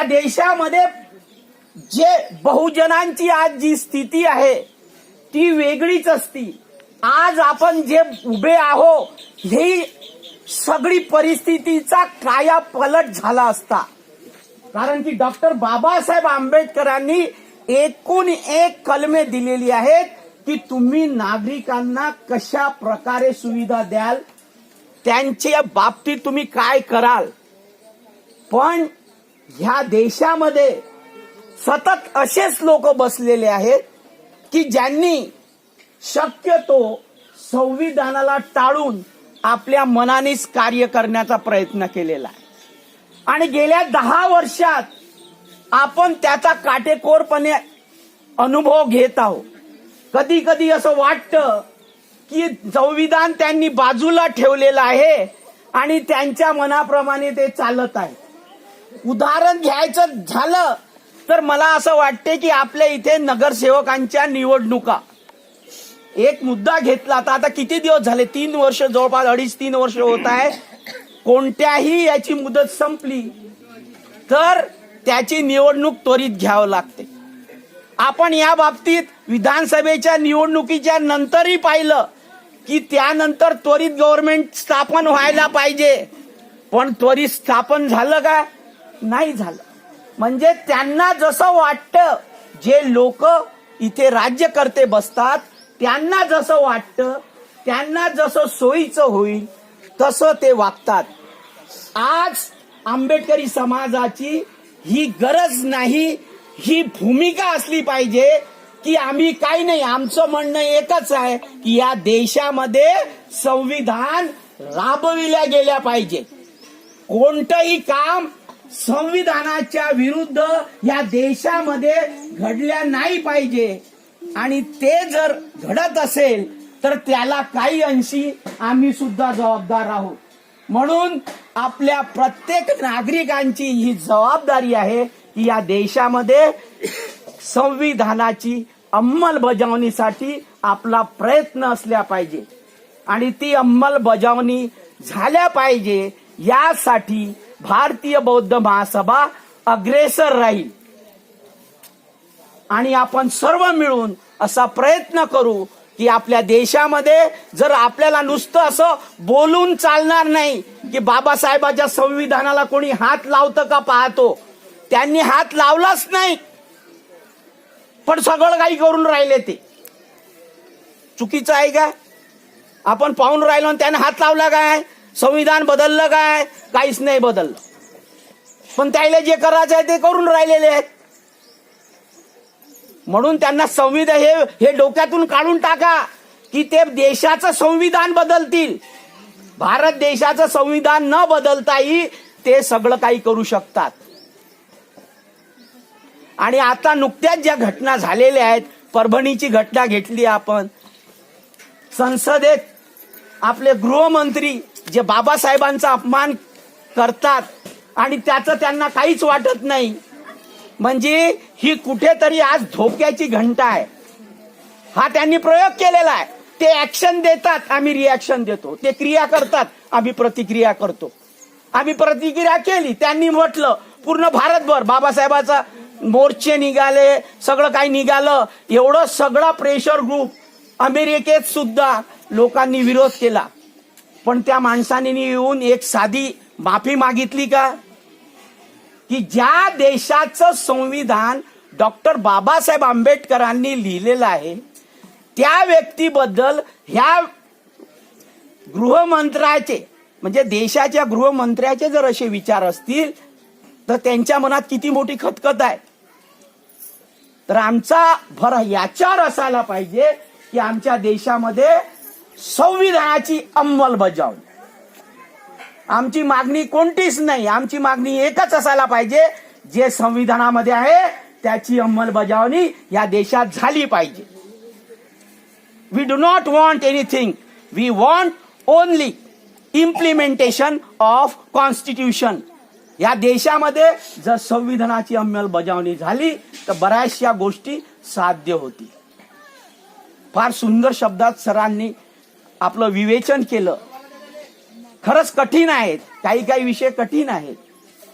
या देशामध्ये जे बहुजनांची आज जी स्थिती आहे ती वेगळीच असती. आज आपण जे उभे आहो ही सगळी परिस्थितीचा काया पलट झाला असता. कारण की डॉक्टर बाबासाहेब आंबेडकरांनी एकूण एक कलमे दिलेली आहेत की तुम्ही नागरिकांना कशा प्रकारे सुविधा द्याल त्यांच्या बाबतीत तुम्ही काय कराल. पण ह्या देशामध्ये सतत असेच लोक बसलेले आहेत की ज्यांनी शक्यतो संविधानाला टाळून आपल्या मनानेच कार्य करण्याचा प्रयत्न केलेला आहे. आणि गेल्या दहा वर्षात आपण त्याचा काटेकोरपणे अनुभव घेत आहोत. कधी कधी असं वाटतं की संविधान त्यांनी बाजूला ठेवलेलं आहे आणि त्यांच्या मनाप्रमाणे ते चालत आहे. उदाहरण घ्यायचं झालं तर मला असं वाटते की आपल्या इथे नगरसेवकांच्या निवडणुका. एक मुद्दा घेतला तर आता किती दिवस झाले? तीन वर्ष जवळपास अडीच तीन वर्ष होत आहे. कोणत्याही याची मुदत संपली तर त्याची निवडणूक त्वरित घ्यावं लागते. आपण या बाबतीत विधानसभेच्या निवडणुकीच्या नंतरही पाहिलं की त्यानंतर त्वरित गव्हर्नमेंट स्थापन व्हायला पाहिजे. पण त्वरित स्थापन झालं का? नाही झालं. म्हणजे त्यांना जसं वाटतं जे लोक इथे राज्यकर्ते बसतात त्यांना जसं वाटतं त्यांना जसं सोयीचं होईल तसं ते वागतात. आज आंबेडकरी समाजाची ही गरज नाही ही भूमिका असली पाहिजे की आम्ही काही नाही आमचं म्हणणं एकच आहे की या देशामध्ये संविधान राबविल्या गेल्या पाहिजे. कोणतंही काम संविधानाच्या विरुद्ध या देशामध्ये घडल्या नाही पाहिजे. आणि ते जर घडत असेल तर त्याला काही अंशी आम्ही सुद्धा जबाबदार आहोत. म्हणून आपल्या प्रत्येक नागरिकांची ही जबाबदारी आहे की या देशामध्ये संविधानाची अंमलबजावणीसाठी आपला प्रयत्न असल्या पाहिजे. आणि ती अंमलबजावणी झाल्या पाहिजे यासाठी भारतीय बौद्ध महासभा अग्रेसर राहील. आणि आपण सर्व मिळून असा प्रयत्न करू की आपल्या देशामध्ये जर आपल्याला नुसतं असं बोलून चालणार नाही की बाबासाहेबाच्या संविधानाला कोणी हात लावतं का पाहतो त्यांनी हात लावलाच नाही. पण सगळं काही करून राहिले ते. चुकीचं आहे का? आपण पाहून राहिलो आणि त्याने हात लावला काय? संविधान बदललं काय? काहीच नाही बदललं. पण त्याला जे करायचं आहे ते करून राहिलेले आहेत. म्हणून त्यांना संविधान हे हे डोक्यातून काढून टाका की ते देशाचं संविधान बदलतील. भारत देशाचं संविधान न बदलताही ते सगळं काही करू शकतात. आणि आता नुकत्याच ज्या घटना झालेल्या आहेत परभणीची घटना घेतली आपण. संसदेत आपले गृहमंत्री जे बाबासाहेबांचा अपमान करतात आणि त्याचं त्यांना काहीच वाटत नाही. म्हणजे ही कुठेतरी आज धोक्याची घंटा आहे. हा त्यांनी प्रयोग केलेला आहे. ते ऍक्शन देतात आम्ही रिॲक्शन देतो. ते क्रिया करतात आम्ही प्रतिक्रिया करतो. आम्ही प्रतिक्रिया केली त्यांनी म्हटलं पूर्ण भारतभर बाबासाहेबाचा मोर्चे निघाले सगळं काही निघालं. एवढं सगळा प्रेशर ग्रुप अमेरिकेत सुद्धा लोकांनी विरोध केला. पण त्या माणसाने येऊन एक साधी माफी मागितली का? की ज्या देशाचं संविधान डॉक्टर बाबासाहेब आंबेडकरांनी लिहिलेलं आहे त्या व्यक्तीबद्दल ह्या गृहमंत्र्याचे म्हणजे देशाच्या गृहमंत्र्याचे जर असे विचार असतील तर त्यांच्या मनात किती मोठी खतखत आहे. तर आमचा भर याच्यावर असायला पाहिजे की आमच्या देशामध्ये संविधानाची अंमलबजावणी. आमची मागणी कोणतीच नाही. आमची मागणी एकच असायला पाहिजे. जे संविधानामध्ये आहे त्याची अंमलबजावणी या देशात झाली पाहिजे. We do not want anything we want only implementation of constitution या देशामध्ये जर संविधानाची अंमलबजावणी झाली तर बऱ्याचशा गोष्टी साध्य होती फार सुंदर शब्दात सरांनी आपलं विवेचन केलं. खरंच कठीण आहेत. काही काही विषय कठीण आहेत.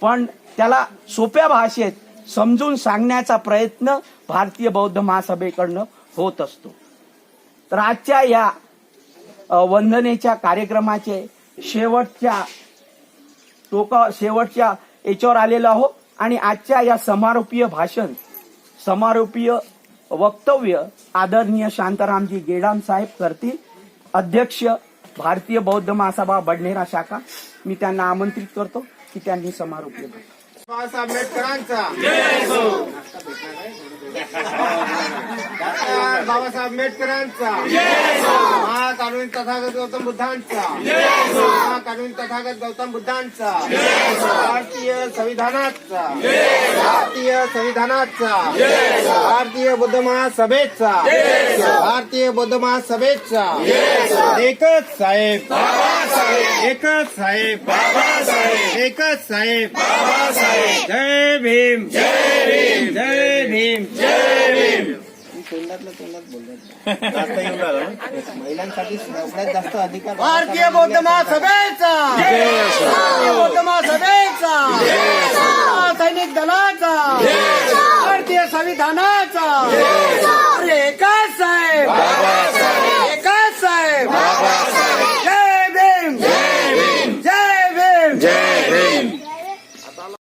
पण त्याला सोप्या भाषेत समजून सांगण्याचा प्रयत्न भारतीय बौद्ध महासभेकडनं होत असतो. तर आजच्या या वंदनेच्या कार्यक्रमाचे शेवटच्या टोका शेवटच्या याच्यावर आलेलो आहोत. आणि आजच्या या समारोपीय भाषण समारोपीय वक्तव्य आदरणीय शांतारामजी गेडाम साहेब करतील. अध्यक्ष भारतीय बौद्ध महासभा बडनेरा शाखा. मी त्यांना आमंत्रित करतो की त्यांनी समारोपीय भाषण बाबासाहेब आंबेडकरांचा. डॉक्टर बाबासाहेब आंबेडकरांचा. महाकानून तथागत गौतम बुद्धांचा. महाकानून तथागत गौतम बुद्धांचा. भारतीय संविधानाचा. भारतीय संविधानाचा. भारतीय बुद्ध महासभेचा. भारतीय बुद्ध महासभेचा. एकच साहेब. एकच साहेब. एकच साहेब. जय भीम. जय भीम. जय भीम। जय भीम तोंडातलं तोंडात बोलतात महिलांसाठी सगळ्यात जास्त अधिकार भारतीय बौद्ध महासभेचा। भारतीय बौद्ध महासभेचा। सैनिक दलाचा। भारतीय संविधानाचा। अरे